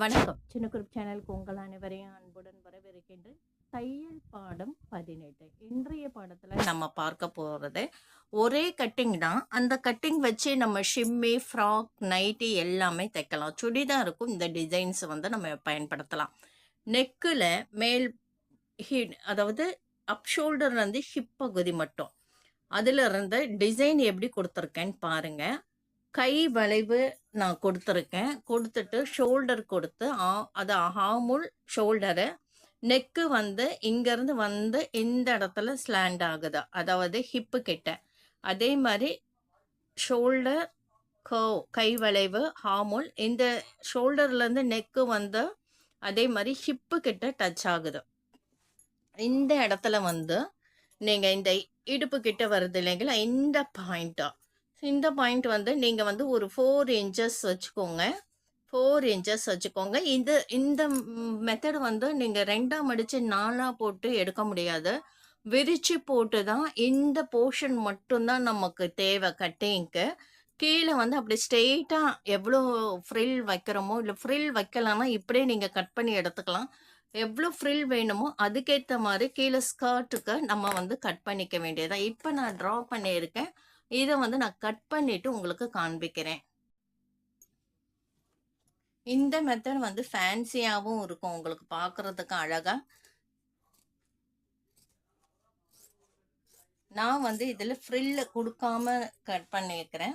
வணக்கம். சின்ன குரூப் சேனலுக்கு உங்கள் அனைவரையும் அன்புடன் வரவேற்கின்றேன். தையல் பாடம் பதினெட்டு. இன்றைய பாடத்தில் நம்ம பார்க்க போகிறது ஒரே கட்டிங் தான். அந்த கட்டிங் வச்சு நம்ம ஷிம்மி ஃப்ராக் நைட்டி எல்லாமே தைக்கலாம். சுடிதாருக்கும் இந்த டிசைன்ஸ் வந்து நம்ம பயன்படுத்தலாம். நெக்கில் மேல் ஹிட் அதாவது அப் ஷோல்டர்லேருந்து ஹிப் பகுதி மட்டும். அதிலிருந்து டிசைன் எப்படி கொடுத்துருக்கேன்னு பாருங்கள் கை வளைவு நான் கொடுத்துருக்கேன். கொடுத்துட்டு ஷோல்டர் கொடுத்து ஆ- அது ஹாமுல் ஷோல்டரு நெக்கு வந்து இங்கேருந்து வந்து இந்த இடத்துல ஸ்லாண்ட் ஆகுது. அதாவது ஹிப்பு கிட்ட. அதே மாதிரி ஷோல்டர் கோ கை வளைவு ஹாமுல் இந்த ஷோல்டர்லேருந்து நெக்கு வந்து அதே மாதிரி ஹிப்பு கிட்ட டச் ஆகுது. இந்த இடத்துல வந்து நீங்கள் இந்த இடுப்பு கிட்ட வருது இல்லைங்களா? இந்த பாயிண்ட்டாக இந்த பாயிண்ட் வந்து நீங்கள் வந்து ஒரு ஃபோர் இன்ச்சஸ் வச்சுக்கோங்க. ஃபோர் இன்ச்சஸ் வச்சுக்கோங்க. இது இந்த மெத்தட் வந்து நீங்கள் ரெண்டாக மடித்து நாலாக போட்டு எடுக்க முடியாது. விரித்து போட்டு தான் இந்த போர்ஷன் மட்டும்தான் நமக்கு தேவை கட்டிங்க்கு கீழே வந்து அப்படி ஸ்ட்ரெயிட்டாக எவ்வளோ ஃப்ரில் வைக்கிறோமோ இல்லை ஃப்ரில் வைக்கலாம்னா இப்படியே நீங்கள் கட் பண்ணி எடுத்துக்கலாம். எவ்வளோ ஃப்ரில் வேணுமோ அதுக்கேற்ற மாதிரி கீழே ஸ்கர்ட்டுக்கு நம்ம வந்து கட் பண்ணிக்க வேண்டியதான் இப்போ நான் ட்ரா பண்ணியிருக்கேன். இதை வந்து நான் கட் பண்ணிட்டு உங்களுக்கு காண்பிக்கிறேன். இந்த மெத்தட் வந்து ஃபேன்சியாகவும் இருக்கும் உங்களுக்கு பார்க்கறதுக்கு அழகாக நான் வந்து இதில் ஃப்ரில்லு கொடுக்காம கட் பண்ணியிருக்கிறேன்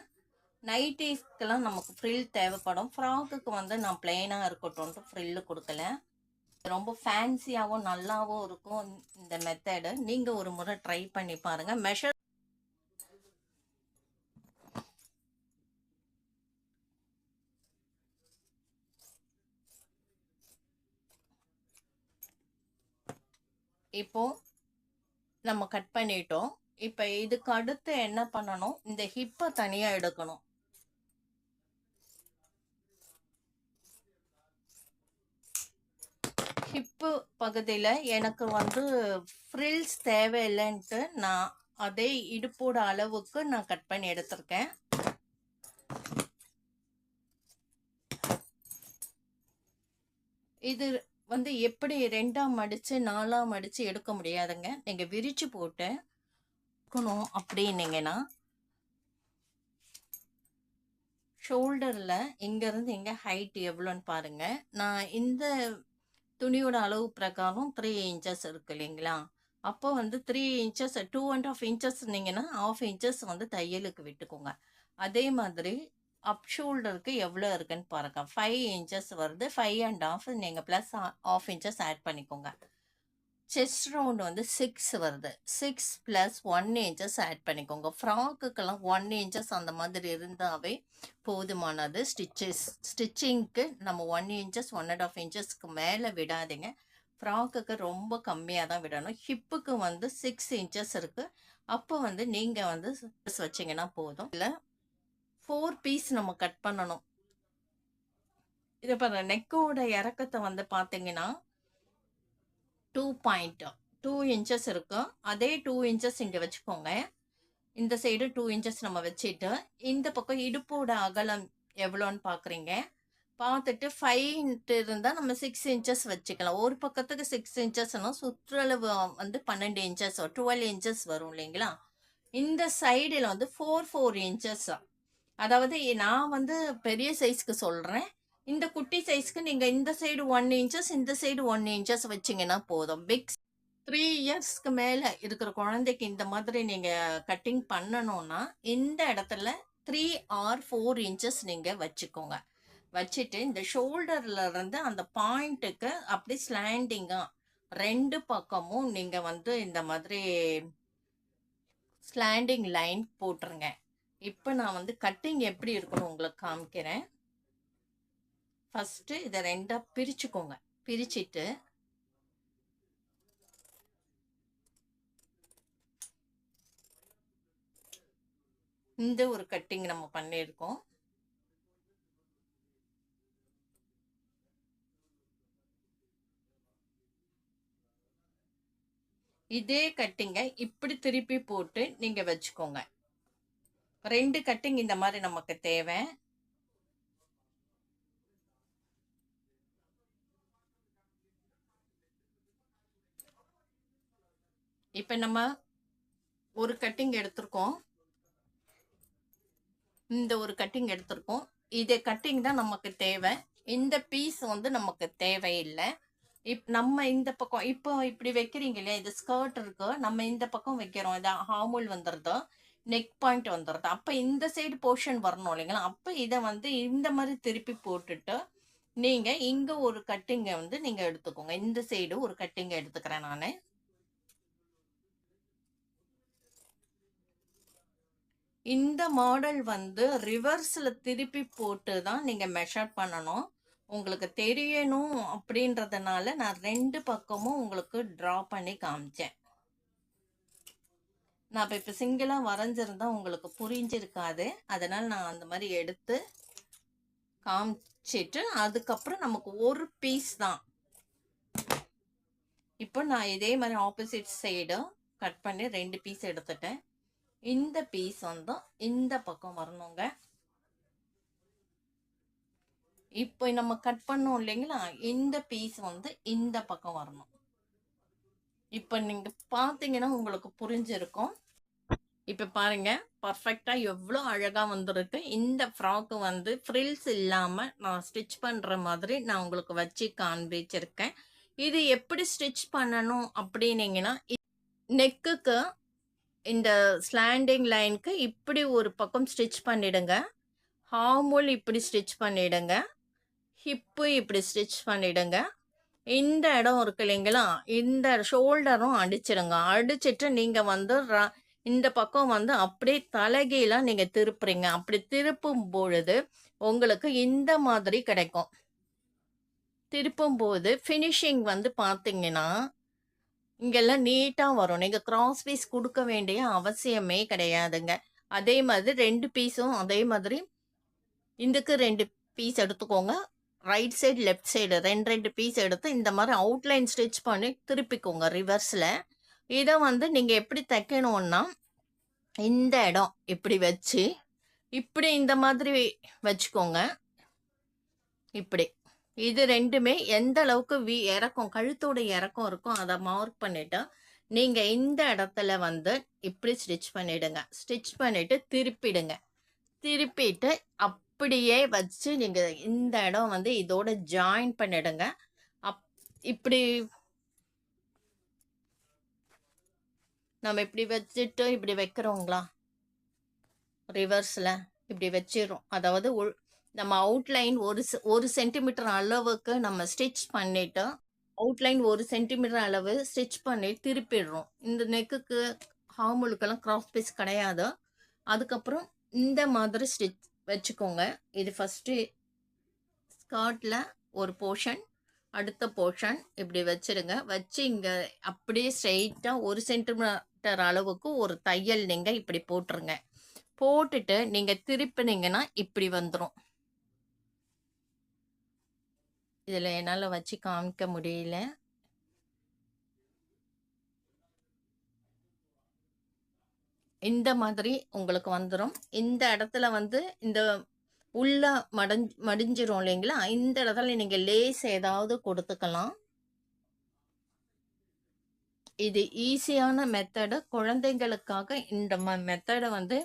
நைட்டிஸ்க்கெல்லாம் நமக்கு ஃப்ரில் தேவைப்படும். ஃப்ராக்குக்கு வந்து நான் பிளெயினாக இருக்கட்டும்ட்டு ஃப்ரில்லு கொடுக்கல. ரொம்ப ஃபேன்சியாகவும் நல்லாவும் இருக்கும் இந்த மெத்தடு நீங்கள் ஒரு முறை ட்ரை பண்ணி பாருங்கள் மெஷர் இப்போ நம்ம கட் பண்ணிட்டோம். இப்போ இதுக்கு அடுத்து என்ன பண்ணணும்? இந்த ஹிப்பை தனியாக எடுக்கணும். ஹிப்பு பகுதியில் எனக்கு வந்து ஃப்ரில்ஸ் தேவையில்லைன்ட்டு நான் அதே இடுப்போட அளவுக்கு நான் கட் பண்ணி எடுத்திருக்கேன். இது வந்து எப்படி ரெண்டாம் மடித்து நாலாம் மடித்து எடுக்க முடியாதுங்க. நீங்கள் விரித்து போட்டு இருக்கணும் அப்படின்னீங்கன்னா ஷோல்டரில் இங்கேருந்து இங்கே ஹைட் எவ்வளோன்னு பாருங்க. நான் இந்த துணியோட அளவு பிரகாரம் த்ரீ இன்ச்சஸ் இருக்கு இல்லைங்களா? அப்போ வந்து three inches two and half inches இருந்தீங்கன்னா ஆஃப் இன்ச்சஸ் வந்து தையலுக்கு விட்டுக்கோங்க. அதே மாதிரி அப் ஷோல்டருக்கு எவ்வளோ இருக்குன்னு பாருங்க. ஃபைவ் இன்ச்சஸ் வருது. ஃபைவ் அண்ட் ஆஃப் நீங்கள் ப்ளஸ் ஆஃப் இன்ச்சஸ் ஆட் பண்ணிக்கோங்க. செஸ்ட் ரவுண்ட் வந்து சிக்ஸ் வருது. Six plus one inches add பண்ணிக்கோங்க. ஃப்ராக்குக்கெல்லாம் ஒன் இன்ச்சஸ் அந்த மாதிரி இருந்தாவே போதுமானது. ஸ்டிச்சஸ் ஸ்டிச்சிங்க்கு நம்ம one inches one and half இன்ச்சஸ்க்கு மேலே விடாதீங்க. ஃப்ராக்குக்கு ரொம்ப கம்மியாக தான் விடணும். ஹிப்புக்கு வந்து சிக்ஸ் இன்ச்சஸ் இருக்குது அப்போ வந்து நீங்கள் வந்து வச்சிங்கன்னா போதும். இல்லை ஃபோர் பீஸ் நம்ம கட் பண்ணணும். இதை பாருங்க நெக்கோட இறக்கத்தை வந்து பார்த்தீங்கன்னா டூ பாயிண்ட் டூ இன்ச்சஸ் இருக்கும் அதே டூ இன்ச்சஸ் இங்கே வச்சுக்கோங்க. இந்த சைடு டூ இன்ச்சஸ் நம்ம வச்சுட்டு இந்த பக்கம் இடுப்போட அகலம் எவ்வளோன்னு பார்க்குறீங்க பார்த்துட்டு ஃபைவ் இருந்தால் நம்ம சிக்ஸ் இன்ச்சஸ் வச்சுக்கலாம். ஒரு பக்கத்துக்கு சிக்ஸ் இன்ச்சஸ்னா சுற்றளவு வந்து பன்னெண்டு இன்ச்சஸ் டுவெல் இன்ச்சஸ் வரும் இல்லைங்களா? இந்த சைடில் வந்து ஃபோர் ஃபோர் இன்ச்சஸ் அதாவது நான் வந்து பெரிய சைஸ்க்கு சொல்கிறேன் இந்த குட்டி சைஸ்க்கு நீங்கள் இந்த சைடு ஒன் இன்ச்சஸ் இந்த சைடு ஒன் இன்ச்சஸ் வச்சிங்கன்னா போதும். பிக் த்ரீ இயர்ஸ்க்கு மேலே இருக்கிற குழந்தைக்கு இந்த மாதிரி நீங்கள் கட்டிங் பண்ணணும்னா இந்த இடத்துல த்ரீ ஆர் ஃபோர் இன்ச்சஸ் நீங்கள் வச்சுக்கோங்க. வச்சுட்டு இந்த ஷோல்டர்லேருந்து அந்த பாயிண்ட்டுக்கு அப்படி ஸ்லாண்டிங்காக ரெண்டு பக்கமும் நீங்கள் வந்து இந்த மாதிரி ஸ்லாண்டிங் லைன் போட்டுருங்க. இப்போ நான் வந்து கட்டிங் எப்படி இருக்கணும் உங்களுக்கு காமிக்கிறேன். ஃபஸ்ட்டு இதை ரெண்டாக பிரிச்சுக்கோங்க. பிரிச்சுட்டு இந்த ஒரு கட்டிங் நம்ம பண்ணியிருக்கோம். இதே கட்டிங்கை இப்படி திருப்பி போட்டு நீங்கள் வச்சுக்கோங்க. ரெண்டு கட்டிங் இந்த மாதிரி நமக்கு தேவை. இப்ப நம்ம ஒரு கட்டிங் எடுத்திருக்கோம். இந்த ஒரு கட்டிங் எடுத்திருக்கோம். இது கட்டிங் தான் நமக்கு தேவை. இந்த பீஸ் வந்து நமக்கு தேவையில்லை. இப் நம்ம இந்த பக்கம் இப்போ இப்படி வைக்கிறீங்க இல்லையா? இது ஸ்கர்ட் இருக்கு. நம்ம இந்த பக்கம் வைக்கிறோம். இது ஹாமுல் வந்துடுதோ நெக் பாயிண்ட் வந்துடுது அப்போ இந்த சைடு போர்ஷன் வரணும் இல்லைங்களா? அப்போ இதை வந்து இந்த மாதிரி திருப்பி போட்டுட்டு நீங்கள் இங்கே ஒரு கட்டிங்கை வந்து நீங்கள் எடுத்துக்கோங்க. இந்த சைடு ஒரு கட்டிங்கை எடுத்துக்கிறேன் நான். இந்த மாடல் வந்து ரிவர்ஸில் திருப்பி போட்டு தான் நீங்கள் மெஷர் பண்ணணும். உங்களுக்கு தெரியணும் அப்படின்றதுனால நான் ரெண்டு பக்கமும் உங்களுக்கு ட்ரா பண்ணி காமிச்சேன். நான் இப்போ இப்போ சிங்கிளாக வரைஞ்சிருந்தா உங்களுக்கு புரிஞ்சிருக்காது. அதனால் நான் அந்த மாதிரி எடுத்து காமிச்சிட்டு அதுக்கப்புறம் நமக்கு ஒரு பீஸ் தான். இப்போ நான் இதே மாதிரி ஆப்போசிட் சைடு கட் பண்ணி ரெண்டு பீஸ் எடுத்துட்டேன். இந்த பீஸ் வந்து இந்த பக்கம் வரணுங்க. இப்போ நம்ம கட் பண்ணோம் இல்லைங்களா? இந்த பீஸ் வந்து இந்த பக்கம் வரணும். இப்போ நீங்கள் பார்த்தீங்கன்னா உங்களுக்கு புரிஞ்சிருக்கும். இப்போ பாருங்க பர்ஃபெக்டாக எவ்வளோ அழகாக வந்திருக்கு. இந்த ஃப்ராக்கு வந்து ஃப்ரில்ஸ் இல்லாமல் நான் ஸ்டிச் பண்ணுற மாதிரி நான் உங்களுக்கு வச்சு காண்பிச்சிருக்கேன். இது எப்படி ஸ்டிச் பண்ணணும் அப்படின்னீங்கன்னா நெக்குக்கு இந்த ஸ்லாண்டிங் லைனுக்கு இப்படி ஒரு பக்கம் ஸ்டிச் பண்ணிடுங்க. ஹார்மோல் இப்படி ஸ்டிச் பண்ணிடுங்க. ஹிப்பு இப்படி ஸ்டிச் பண்ணிடுங்க. இந்த இடம் இருக்கு இல்லைங்களா? இந்த ஷோல்டரும் அடிச்சிடுங்க. அடிச்சிட்டு நீங்கள் வந்து ர- இந்த பக்கம் வந்து அப்படியே தலைகீழாக நீங்கள் திருப்புறீங்க. அப்படி திருப்பும் பொழுது உங்களுக்கு இந்த மாதிரி கிடைக்கும். திருப்பும் போது ஃபினிஷிங் வந்து பார்த்தீங்கன்னா இங்கெல்லாம் நீட்டாக வரும். நீங்கள் கிராஸ் பீஸ் கொடுக்க வேண்டிய அவசியமே கிடையாதுங்க. அதே மாதிரி ரெண்டு பீஸும் அதே மாதிரி இதுக்கு ரெண்டு பீஸ் எடுத்துக்கோங்க. ரைட் சைடு லெஃப்ட் சைடு ரெண்டு ரெண்டு பீஸ் எடுத்து இந்த மாதிரி அவுட்லைன் ஸ்டிச் பண்ணி திருப்பிக்கோங்க ரிவர்ஸில் இதை வந்து நீங்கள் எப்படி தைக்கணும்னா இந்த இடம் இப்படி வச்சு இப்படி இந்த மாதிரி வச்சுக்கோங்க. இப்படி. இது ரெண்டுமே எந்த அளவுக்கு வி இறக்கம் கழுத்தோட இறக்கம் இருக்கும் அதை மார்க் பண்ணிவிட்டு நீங்கள் இந்த இடத்துல வந்து இப்படி ஸ்டிச் பண்ணிவிடுங்க ஸ்டிச் பண்ணிவிட்டு திருப்பிடுங்க. திருப்பிட்டு அப்படியே வச்சு நீங்கள் இந்த இடம் வந்து இதோட ஜாயின் பண்ணிவிடுங்க அப் இப்படி நம்ம இப்படி வச்சுட்டு இப்படி வைக்கிறோங்களா? ரிவர்ஸில் இப்படி வச்சிடும் அதாவது உள் நம்ம அவுட்லைன் ஒரு ஒரு சென்டிமீட்டர் அளவுக்கு நம்ம ஸ்டிச் பண்ணிவிட்டு அவுட்லைன் ஒரு சென்டிமீட்டர் அளவு ஸ்டிச் பண்ணி திருப்பிடுறோம். இந்த நெக்குக்கு ஹார்முலுக்கெல்லாம் கிராஸ் பீஸ் கிடையாது. அதுக்கப்புறம் இந்த மாதிரி ஸ்டிச் வச்சுக்கோங்க. இது ஃபஸ்ட்டு ஸ்கர்ட்டில் ஒரு போர்ஷன் அடுத்த போர்ஷன் இப்படி வச்சிருங்க. வச்சு இங்கே அப்படியே ஸ்ட்ரெயிட்டாக ஒரு சென்டிமீட்டர் அளவுக்கு ஒரு தையல் நீங்கள் இப்படி போட்டுருங்க. போட்டுட்டு நீங்கள் திருப்பினீங்கன்னா இப்படி வந்துடும் இதில் என்னால் வச்சு காமிக்க முடியல. இந்த மாதிரி உங்களுக்கு வந்துடும் இந்த இடத்துல வந்து இந்த உள்ள மடஞ் மடிஞ்சிரும் இல்லைங்களா? இந்த இடத்துல நீங்கள் லேஸ் ஏதாவது கொடுத்துக்கலாம். இது ஈஸியான மெத்தடு குழந்தைங்களுக்காக இந்த ம மெத்தடை வந்து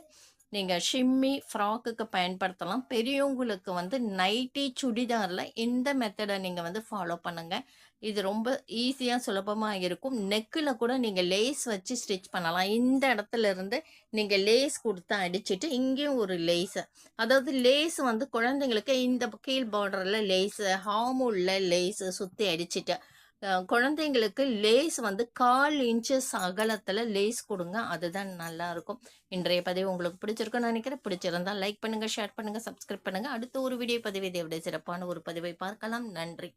நீங்கள் ஷிம்மி ஃப்ராக்குக்கு பயன்படுத்தலாம். பெரியவங்களுக்கு வந்து நைட்டி சுடிதாரில் இந்த மெத்தடை நீங்கள் வந்து ஃபாலோ பண்ணுங்கள் இது ரொம்ப ஈஸியாக சுலபமாக இருக்கும். நெக்கில் கூட நீங்கள் லேஸ் வச்சு ஸ்டிச் பண்ணலாம். இந்த இடத்துல இருந்து நீங்கள் லேஸ் கொடுத்து அடிச்சிட்டு இங்கேயும் ஒரு லேஸு அதாவது லேஸ் வந்து குழந்தைங்களுக்கு இந்த கீழ் பார்டரில் லேஸு ஹார்மோனில் லேஸு சுற்றி அடிச்சுட்டு குழந்தைங்களுக்கு லேஸ் வந்து கால் இன்ச்சஸ் அகலத்தில் லேஸ் கொடுங்க. அதுதான் நல்லாயிருக்கும் இன்றைய பதிவு உங்களுக்கு பிடிச்சிருக்குன்னு நினைக்கிறேன். பிடிச்சிருந்தா லைக் பண்ணுங்கள் ஷேர் பண்ணுங்கள் சப்ஸ்கிரைப் பண்ணுங்கள் அடுத்த ஒரு வீடியோ பதிவு இதை விட சிறப்பான ஒரு பதிவை பார்க்கலாம். நன்றி.